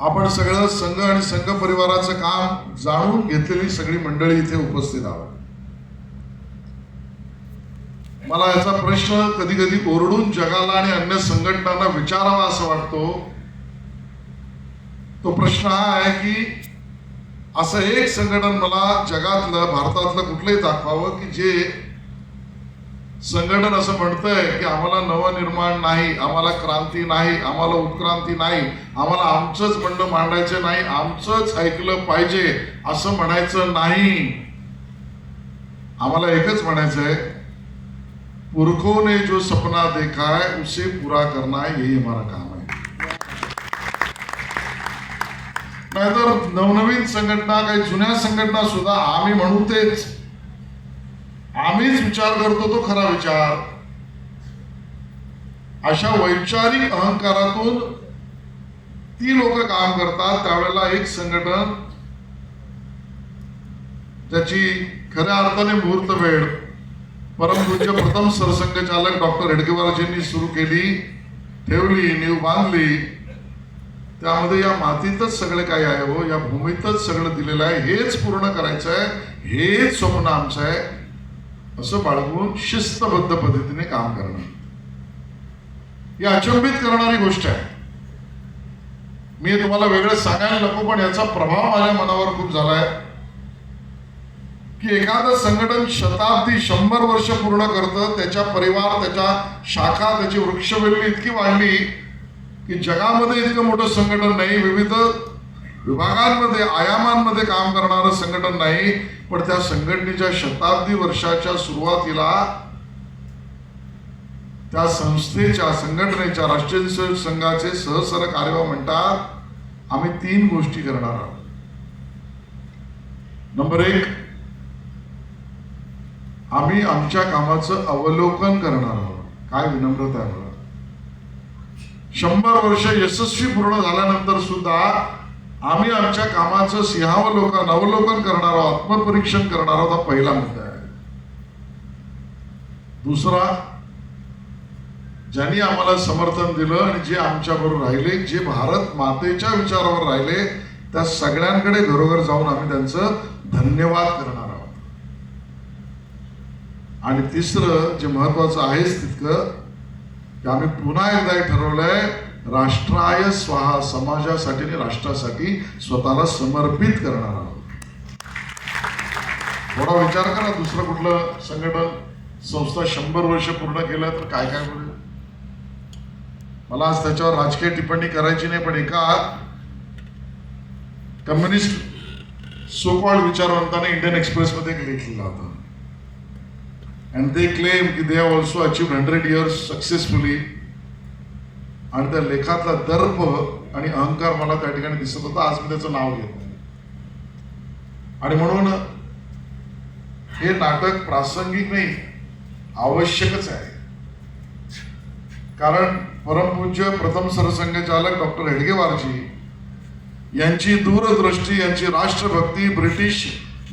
आपण सगळं संघ आणि संघ परिवाराचं काम जाणून घेतलेली सगळी मंडळी इथे उपस्थित आहोत. मला याचा प्रश्न कधी कधी ओरडून जगाला आणि अन्य संघटनांना विचारावा असं वाटतो. तो प्रश्न हा आहे की असं एक संघटन मला जगातलं भारतातलं कुठलंही दाखवावं की जे संघटन असं म्हणतंय की आम्हाला नवनिर्माण नाही आम्हाला क्रांती नाही आम्हाला उत्क्रांती नाही आम्हाला आमचंच म्हणणं मांडायचं नाही आमचंच ऐकलं पाहिजे असं म्हणायचं नाही. आम्हाला एकच म्हणायचं आहे पुरखों ने जो सपना देखा है उसे पूरा करना यही हमारा काम है. नाहीतर नवनवीन संघटना काही जुन्या संघटना सुद्धा आम्ही म्हणू तेच आम्हीच विचार करतो तो खरा विचार. अशा वैचारिक अहंकारातून ती लोक काम करतात त्यावेळेला एक संघटन त्याची खऱ्या अर्थाने मुहूर्त वेळ. परमपूज्य प्रथम सरसंघचालक डॉक्टर हेडगेवारजींनी सुरू केली ठेवली नीव बांधली. त्यामध्ये या मातीतच सगळे काही आहे हो या भूमीतच सगळं दिलेलं आहे हेच पूर्ण करायचं आहे हेच स्वप्न आमचं आहे. असं बाळगून शिस्तबद्ध पद्धतीने काम करणं. ही अचंबित करणारी गोष्ट आहे. मी तुम्हाला वेगळं सांगायला नको पण याचा प्रभाव माझ्या मनावर खूप झालाय. की एखादं संघटन शताब्दी शंभर वर्ष पूर्ण करतं त्याच्या परिवार त्याच्या शाखा त्याची वृक्षवेली इतकी वाढली की जगामध्ये इतकं मोठं संघटन नाही विविध विभागांमध्ये आयामांमध्ये काम करणारं संघटन नाही पण त्या संघटनेच्या शताब्दी वर्षाच्या सुरुवातीला त्या संस्थेच्या संघटनेच्या राष्ट्रीय स्वयंसेवक संघाचे सहसर कार्यवाह म्हणतात आम्ही तीन गोष्टी करणार आहोत. नंबर एक आम्ही आमच्या कामाचं अवलोकन करणार आहोत. काय विनम्रता आहे शंभर वर्ष यशस्वी पूर्ण झाल्यानंतर सुद्धा आम्ही आमच्या कामाचं सिंहावलोकन अवलोकन करणार आहोत आत्मपरीक्षण करणार आहोत हा पहिला मुद्दा आहे. दुसरा ज्यांनी आम्हाला समर्थन दिलं आणि जे आमच्याबरोबर राहिले जे भारत मातेच्या विचारावर राहिले त्या सगळ्यांकडे घरोघर जाऊन आम्ही त्यांचं धन्यवाद करणार आहोत. आणि तिसरं जे महत्वाचं आहेच तितकं की आम्ही पुन्हा एकदा ठरवलंय राष्ट्राय स्वाहा समाजासाठी आणि राष्ट्रासाठी स्वतःला समर्पित करणार आहोत. थोडा विचार करा दुसरं कुठलं संघटन संस्था शंभर वर्ष पूर्ण केलं तर काय काय होईल? मला आज त्याच्यावर राजकीय टिप्पणी करायची नाही पण एका कम्युनिस्ट सोकॉल्ड विचारवंताने इंडियन एक्सप्रेसमध्ये एक लेख लिहिला होता. अँड दे क्लेम की they have also achieve hundred years successfully आणि त्या लेखातला दर्प आणि अहंकार मला त्या ठिकाणी दिसत होता. आज मी त्याचं नाव घेत नाही आणि म्हणून हे नाटक प्रासंगिक नाही आवश्यकच आहे. कारण परमपूज्य प्रथम सरसंघचालक डॉक्टर हेडगेवारजी यांची दूरदृष्टी यांची राष्ट्रभक्ती ब्रिटिश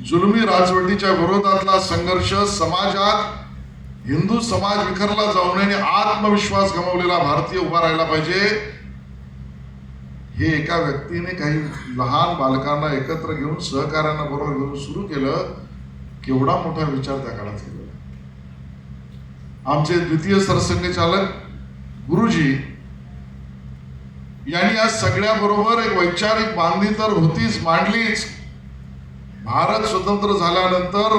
जुलमी राजवटीच्या विरोधातला संघर्ष समाजात हिंदू समाज विखरला जाऊ नये आणि आत्मविश्वास गमावलेला भारतीय उभा राहायला पाहिजे. हे एका व्यक्तीने काही लहान बालकांना एकत्र घेऊन सहकार्यांना बरोबर घेऊन सुरू केलं केवढा मोठा विचार त्या काळात केलेला आमचे द्वितीय सरसंघचालक गुरुजी यांनी या सगळ्या बरोबर एक वैचारिक बांधी तर होतीच मांडलीच. भारत स्वतंत्र झाल्यानंतर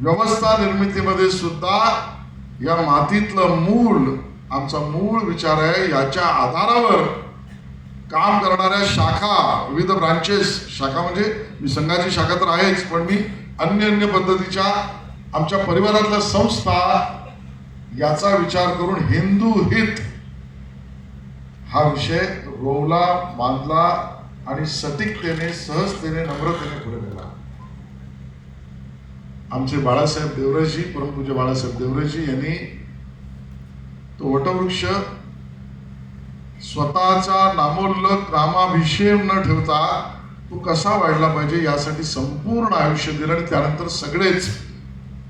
व्यवस्था निर्मितीमध्ये सुद्धा या मातीतलं मूळ आमचा मूळ विचार आहे याच्या आधारावर काम करणाऱ्या शाखा विविध ब्रांचेस शाखा म्हणजे मी संघाची शाखा तर आहेच पण मी अन्य अन्य पद्धतीच्या आमच्या परिवारातल्या संस्था याचा विचार करून हिंदू हित हा विषय रोवला बांधला आणि सटीकतेने सहजतेने नम्रतेने पुढे गेला आमचे बाळासाहेब देवराजी परमपूज्य बाळासाहेब देवराजी यांनी तो वटवृक्ष स्वतःचा नामोल्लक नामाभिषेक न ठेवता तो कसा वाढला पाहिजे यासाठी संपूर्ण आयुष्य दिलं आणि त्यानंतर सगळेच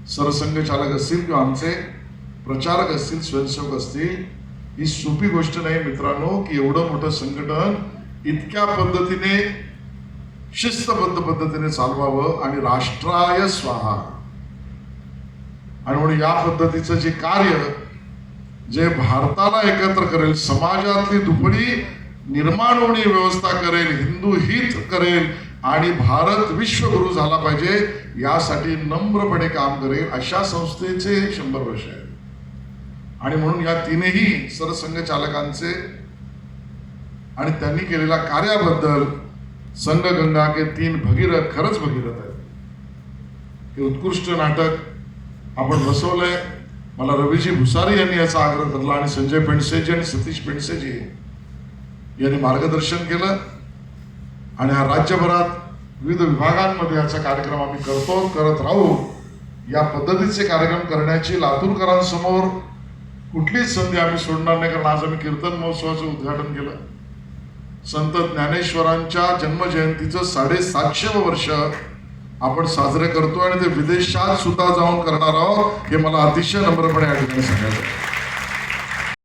सरसंघचालक असतील किंवा आमचे प्रचारक असतील स्वयंसेवक असतील ही सोपी गोष्ट नाही मित्रांनो की एवढं मोठं संघटन इतक्या पद्धतीने शिस्तबद्ध पद्धतीने चालवावं आणि राष्ट्राय स्वाहा. आणि म्हणून या पद्धतीचं जे कार्य जे भारताला एकत्र करेल समाजातली दुपडी निर्माण होणी व्यवस्था करेल हिंदू हित करेल आणि भारत विश्वगुरु झाला पाहिजे यासाठी नम्रपणे काम करेल अशा संस्थेचे शंभर वर्ष आहे आणि म्हणून या तीनही सरसंघ चालकांचे आणि त्यांनी केलेल्या कार्याबद्दल संघ गंगा के तीन भगीरथ खरंच भगीरथ आहेत. हे उत्कृष्ट नाटक आपण बसवलंय मला रवीजी भुसारी यांनी याचा आग्रह धरला आणि संजय पेंडसेजी आणि सतीश पेंडसेजी यांनी मार्गदर्शन केलं. आणि हा राज्यभरात विविध विभागांमध्ये याचा कार्यक्रम आम्ही करतो करत राहू. या पद्धतीचे कार्यक्रम करण्याची लातूरकरांसमोर कुठलीच संधी आम्ही सोडणार नाही कारण आज आम्ही कीर्तन महोत्सवाचं उद्घाटन केलं. संत ज्ञानेश्वरांच्या जन्मजयंतीचं साडेसातशे वर्ष आपण साजरे करतो आणि ते विदेशात सुद्धा जाऊन करणार आहोत हे मला अतिशय नम्रपणे या ठिकाणी सांगायचं